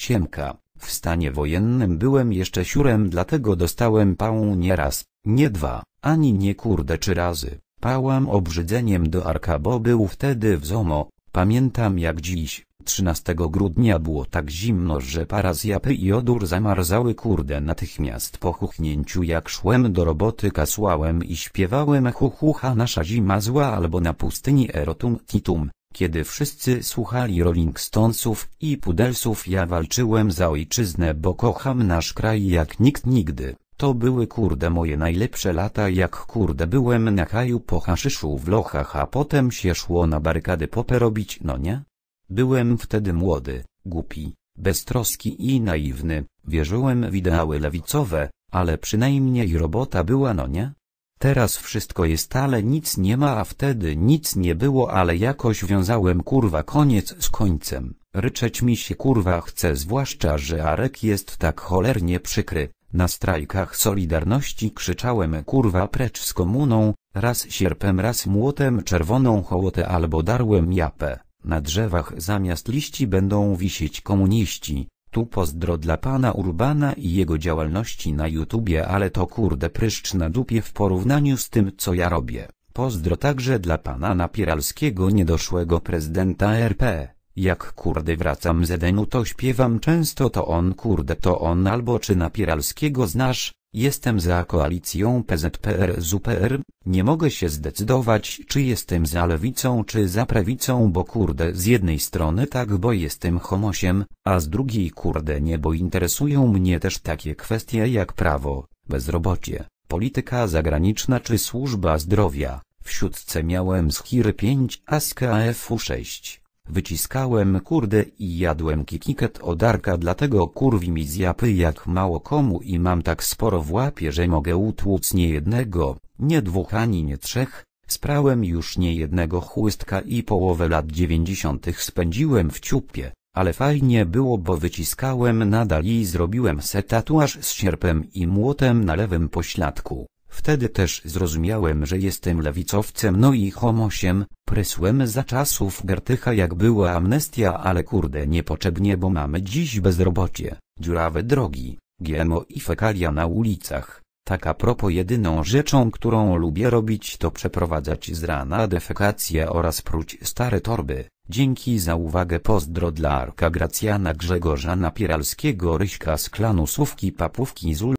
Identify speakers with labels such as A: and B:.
A: Siemka, w stanie wojennym byłem jeszcze siurem dlatego dostałem pałą nie raz, nie dwa, ani nie kurde trzy razy. Pałam obrzydzeniem do Arka bo był wtedy w ZOMO, pamiętam jak dziś, 13 grudnia było tak zimno że para z japy i odór zamarzały kurde natychmiast po chuchnięciu jak szłem do roboty kasłałem i śpiewałem chuchucha nasza zima zła albo na pustyni erotum titum. Kiedy wszyscy słuchali Rolling Stonesów i Pudelsów ja walczyłem za ojczyznę bo kocham nasz kraj jak nikt nigdy. To były kurde moje najlepsze lata jak kurde byłem na haju po haszyszu w lochach a potem się szło na barykady popę robić no nie? Byłem wtedy młody, głupi, beztroski i naiwny, wierzyłem w ideały lewicowe, ale przynajmniej robota była no nie? Teraz wszystko jest ale nic nie ma a wtedy nic nie było ale jakoś wiązałem kurwa koniec z końcem. Ryczeć mi się kurwa chce zwłaszcza że Arek jest tak cholernie przykry. Na strajkach Solidarności krzyczałem kurwa precz z komuną, raz sierpem raz młotem czerwoną hołotę albo darłem japę. Na drzewach zamiast liści będą wisieć komuniści. Tu pozdro dla pana Urbana i jego działalności na YouTubie ale to kurde pryszcz na dupie w porównaniu z tym co ja robię. Pozdro także dla pana Napieralskiego niedoszłego prezydenta RP. Jak kurde wracam z Edenu to śpiewam często to on kurde to on albo czy Napieralskiego znasz? Jestem za koalicją PZPR z UPR, nie mogę się zdecydować czy jestem za lewicą czy za prawicą bo kurde z jednej strony tak bo jestem homosiem, a z drugiej kurde nie bo interesują mnie też takie kwestie jak prawo, bezrobocie, polityka zagraniczna czy służba zdrowia. W siódce miałem z Hir 5 a z KFU 6. Wyciskałem kurde i jadłem kikiket od Arka dlatego kurwi mi z japy jak mało komu i mam tak sporo w łapie że mogę utłuc nie jednego, nie dwóch ani nie trzech. Sprałem już nie jednego chłystka i połowę lat dziewięćdziesiątych spędziłem w ciupie, ale fajnie było bo wyciskałem nadal i zrobiłem se tatuaż z sierpem i młotem na lewym pośladku. Wtedy też zrozumiałem, że jestem lewicowcem no i homosiem, prysłem za czasów Gertycha jak była amnestia ale kurde niepotrzebnie bo mamy dziś bezrobocie, dziurawe drogi, GMO i fekalia na ulicach. Tak a propos jedyną rzeczą którą lubię robić to przeprowadzać z rana defekację oraz pruć stare torby. Dzięki za uwagę pozdro dla Arka Gracjana Grzegorza Napieralskiego Ryśka z klanu Słówki Papówki Zul